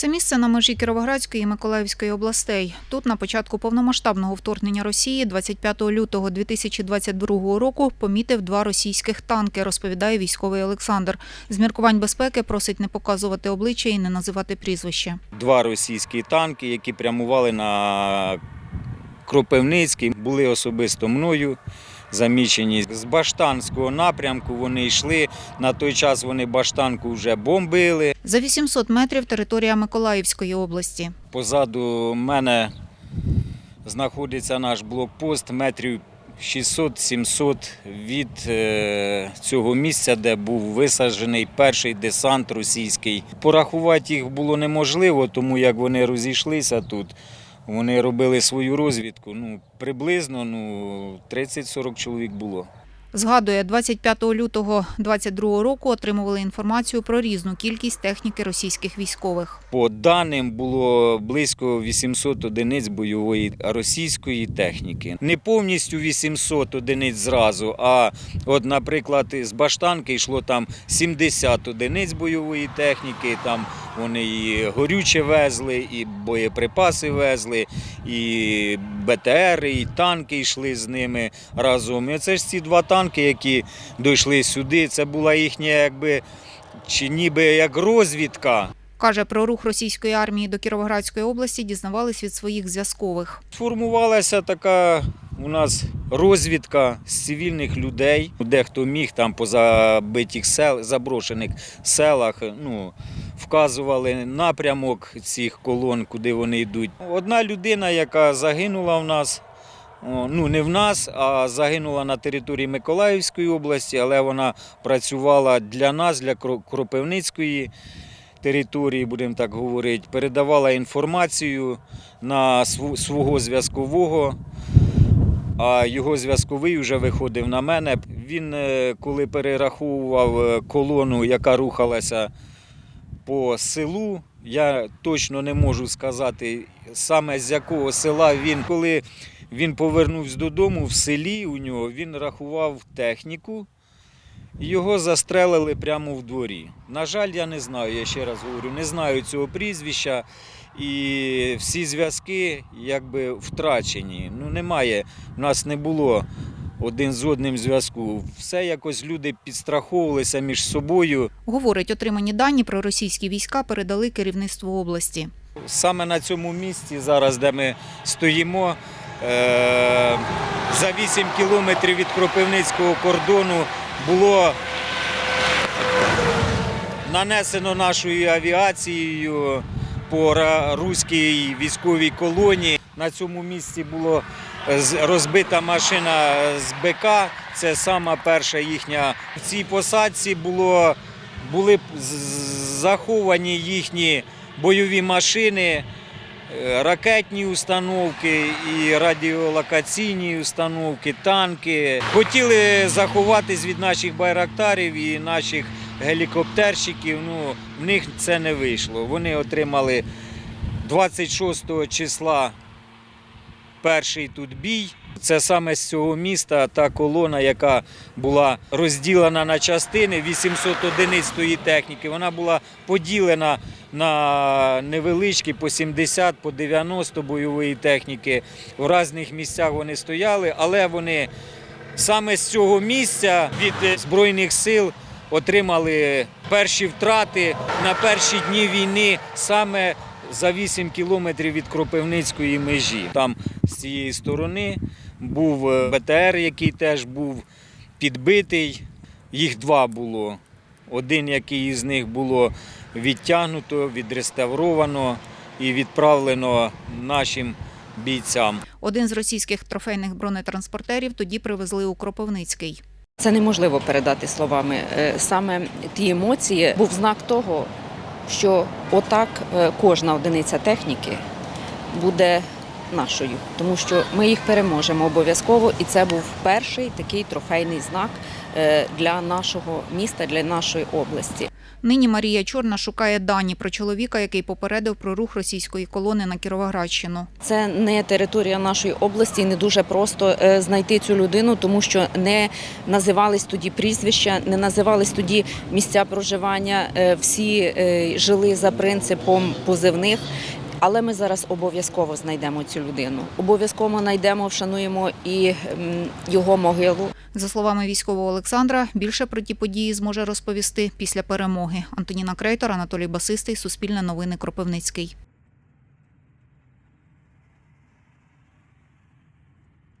Це місце на межі Кіровоградської і Миколаївської областей. Тут на початку повномасштабного вторгнення Росії 25 лютого 2022 року помітив два російських танки, розповідає військовий Олександр. З міркувань безпеки просить не показувати обличчя і не називати прізвище. Два російські танки, які прямували на Кропивницький, були особисто мною замічені. З Баштанського напрямку вони йшли. На той час вони Баштанку вже бомбили. За 800 метрів територія Миколаївської області. Позаду мене знаходиться наш блокпост метрів 600-700 від е, цього місця, де був висаджений перший десант російський. Порахувати їх було неможливо, тому як вони розійшлися тут. Вони робили свою розвідку. Ну, приблизно ну, 30-40 чоловік було. Згадує, 25 лютого 2022 року отримували інформацію про різну кількість техніки російських військових. По даним було близько 800 одиниць бойової російської техніки. Не повністю 800 одиниць зразу, а от, наприклад, з Баштанки йшло там 70 одиниць бойової техніки. Там вони і горюче везли, і боєприпаси везли, і БТР, і танки йшли з ними разом. І це ж ці два танки, які дійшли сюди. Це була їхня, якби чи ніби як розвідка. Каже, про рух російської армії до Кіровоградської області дізнавались від своїх зв'язкових. Сформувалася така у нас розвідка з цивільних людей. Дехто міг там по забитих сел, заброшених селах, ну, вказували напрямок цих колон, куди вони йдуть. Одна людина, яка загинула в нас. Ну, не в нас, а загинула на території Миколаївської області, але вона працювала для нас, для Кропивницької території, будемо так говорити, передавала інформацію на свого зв'язкового, а його зв'язковий вже виходив на мене. Він, е, коли перераховував е, колону, яка рухалася по селу, я точно не можу сказати саме з якого села він, коли він повернувся додому в селі у нього, він рахував техніку. Його застрелили прямо в дворі. На жаль, я не знаю, я ще раз говорю, не знаю цього прізвища. І всі зв'язки якби втрачені. Ну, немає, в нас не було один з одним зв'язку. Все якось люди підстраховувалися між собою. Говорить, отримані дані про російські війська передали керівництву області. Саме на цьому місці, зараз, де ми стоїмо, е- за 8 кілометрів від Кропивницького кордону було нанесено нашою авіацією по руській військовій колонії. На цьому місці була розбита машина з БК. Це сама перша їхня. В цій посадці було, були заховані їхні бойові машини, е, ракетні установки і радіолокаційні установки, танки. Хотіли заховатись від наших байрактарів і наших гелікоптерщиків. Ну, в них це не вийшло. Вони отримали 26 числа перший тут бій. Це саме з цього міста та колона, яка була розділена на частини, 800 одиниць тої техніки. Вона була поділена на невеличкі по 70, по 90 бойової техніки. В різних місцях вони стояли, але вони саме з цього місця від Збройних сил отримали перші втрати на перші дні війни саме за 8 кілометрів від Кропивницької межі. Там з цієї сторони був е, БТР, який теж був підбитий. Їх два було. Один, який із них було відтягнуто, відреставровано і відправлено нашим бійцям. Один з російських трофейних бронетранспортерів тоді привезли у Кропивницький. Це неможливо передати словами. Е, Саме ті емоції був знак того, що отак е, кожна одиниця техніки буде нашою, тому що ми їх переможемо обов'язково, і це був перший такий трофейний знак е, для нашого міста, для нашої області. Нині Марія Чорна шукає дані про чоловіка, який попередив про рух російської колони на Кіровоградщину. Це не територія нашої області, і не дуже просто е, знайти цю людину, тому що не називались тоді прізвища, не називались тоді місця проживання. Е, Всі жили за принципом позивних. Але ми зараз обов'язково знайдемо цю людину. Обов'язково знайдемо, вшануємо і його могилу. За словами військового Олександра, більше про ті події зможе розповісти після перемоги. Антоніна Крейтор, Анатолій Басистий, Суспільне новини Кропивницький.